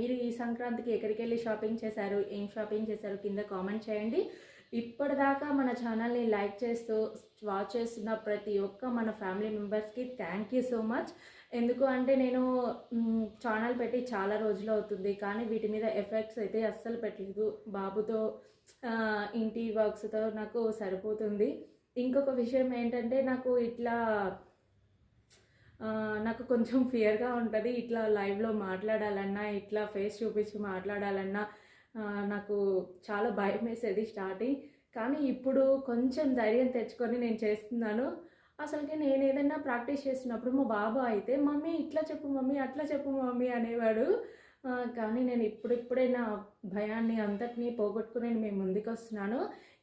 మీరు ఈ సంక్రాంతికి ఎక్కడికి వెళ్ళి షాపింగ్ చేశారు? ఏం షాపింగ్ చేశారు? కింద కామెంట్ చేయండి. ఇప్పటిదాకా మన ఛానల్ని లైక్ చేస్తూ వాచ్ చేస్తున్న ప్రతి ఒక్క మన ఫ్యామిలీ మెంబర్స్కి థ్యాంక్ యూ సో మచ్. ఎందుకు అంటే నేను ఛానల్ పెట్టి చాలా రోజులు అవుతుంది. కానీ వీటి మీద ఎఫెక్ట్స్ అయితే అస్సలు పెట్టలేదు. బాబుతో ఇంటి వర్క్స్తో నాకు సరిపోతుంది. ఇంకొక విషయం ఏంటంటే నాకు ఇట్లా నాకు కొంచెం ఫియర్గా ఉంటుంది. ఇట్లా లైవ్లో మాట్లాడాలన్నా ఇట్లా ఫేస్ చూపించి మాట్లాడాలన్నా నాకు చాలా భయం వేసేది స్టార్టింగ్ కానీ ఇప్పుడు కొంచెం ధైర్యం తెచ్చుకొని నేను చేస్తున్నాను. అసలుకి నేను ఏదైనా ప్రాక్టీస్ చేస్తున్నప్పుడు మా బాబు అయితే మమ్మీ ఇట్లా చెప్పు మమ్మీ అట్లా చెప్పు మమ్మీ అనేవాడు. కానీ నేను ఇప్పుడిప్పుడే నా భయాన్ని అంతటినీ పోగొట్టుకుని మేము ముందుకు వస్తున్నాను.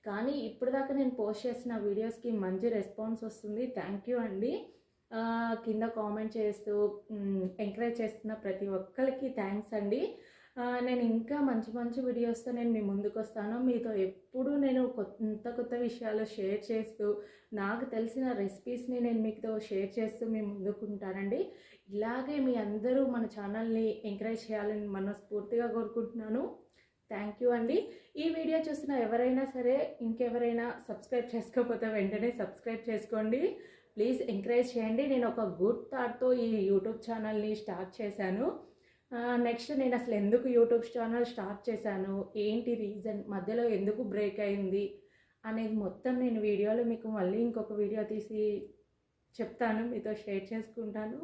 కానీ ఇప్పుడు దాకా నేను పోస్ట్ చేసిన వీడియోస్కి మంచి రెస్పాన్స్ వస్తుంది. థ్యాంక్ యూ అండి. కింద కామెంట్ చేస్తూ ఎంకరేజ్ చేస్తున్న ప్రతి ఒక్కరికి థ్యాంక్స్ అండి. నేను ఇంకా మంచి మంచి వీడియోస్తో నేను మీ ముందుకు వస్తాను. మీతో ఎప్పుడు నేను కొత్త కొత్త విషయాలు షేర్ చేస్తూ నాకు తెలిసిన రెసిపీస్ని నేను మీతో షేర్ చేస్తూ మీ ముందుకు ఉంటానండి. ఇలాగే మీ అందరూ మన ఛానల్ని ఎంకరేజ్ చేయాలని మనస్ఫూర్తిగా కోరుకుంటున్నాను. థ్యాంక్ యూ అండి. ఈ వీడియో చూసిన ఎవరైనా సరే ఇంకెవరైనా సబ్స్క్రైబ్ చేసుకోకపోతే వెంటనే సబ్స్క్రైబ్ చేసుకోండి. ప్లీజ్ ఎంకరేజ్ చేయండి. నేను ఒక గుడ్ థాట్తో ఈ యూట్యూబ్ ఛానల్ని స్టార్ట్ చేశాను. నెక్స్ట్ నేను అసలు ఎందుకు యూట్యూబ్ ఛానల్ స్టార్ట్ చేశాను? ఏంటి రీజన్? మధ్యలో ఎందుకు బ్రేక్ అయింది? అనేది మొత్తం నేను వీడియోలో మీకు మళ్ళీ ఇంకొక వీడియో తీసి చెప్తాను. మీతో షేర్ చేసుకుంటాను.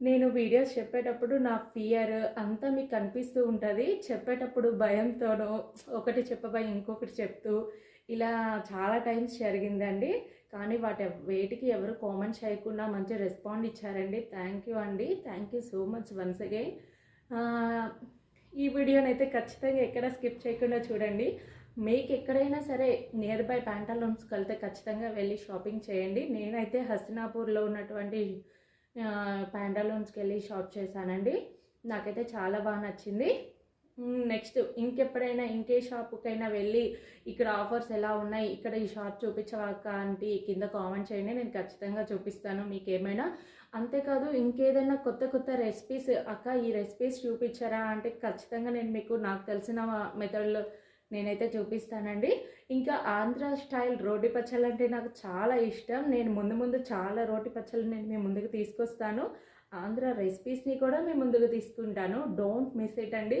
నేను వీడియోస్ చెప్పేటప్పుడు నా ఫియర్ అంతా మీకు కనిపిస్తూ ఉంటుంది. చెప్పేటప్పుడు భయంతోనో ఒకటి చెప్పబోయి ఇంకొకటి చెప్తూ ఇలా చాలా టైమ్స్ జరిగిందండి. కానీ వాటి వేటికి ఎవరు కామెంట్ చేయకుండా మంచి రెస్పాండ్ ఇచ్చారండి. థ్యాంక్ యూ అండి. Thank you so much once again ఈ వీడియోని అయితే ఖచ్చితంగా ఎక్కడ స్కిప్ చేయకుండా చూడండి. మీకు ఎక్కడైనా సరే నియర్ బై ప్యాంటాలూన్స్కి వెళ్తే ఖచ్చితంగా వెళ్ళి షాపింగ్ చేయండి. నేనైతే హస్తినాపూర్లో ఉన్నటువంటి ప్యాంటాలూన్స్కి వెళ్ళి షాప్ చేశానండి. నాకైతే చాలా బాగా నచ్చింది. నెక్స్ట్ ఇంకెప్పుడైనా ఇంకే షాపుకైనా వెళ్ళి ఇక్కడ ఆఫర్స్ ఎలా ఉన్నాయి ఇక్కడ ఈ షాప్ చూపించవాక అంటే కింద కామెంట్ చేయండి నేను ఖచ్చితంగా చూపిస్తాను మీకు ఏమైనా అంతేకాదు ఇంకేదైనా కొత్త కొత్త రెసిపీస్ అక్క ఈ రెసిపీస్ చూపించారా అంటే ఖచ్చితంగా నేను మీకు నాకు తెలిసిన మెథడ్లో నేనైతే చూపిస్తానండి. ఇంకా ఆంధ్ర స్టైల్ రోటి పచ్చళ్ళు అంటే నాకు చాలా ఇష్టం. నేను ముందు ముందు చాలా రోటి పచ్చళ్ళు నేను మీ ముందుకు తీసుకొస్తాను. ఆంధ్ర రెసిపీస్ని కూడా మీ ముందుకు తీసుకుంటాను. డోంట్ మిస్ ఇట్ అండి.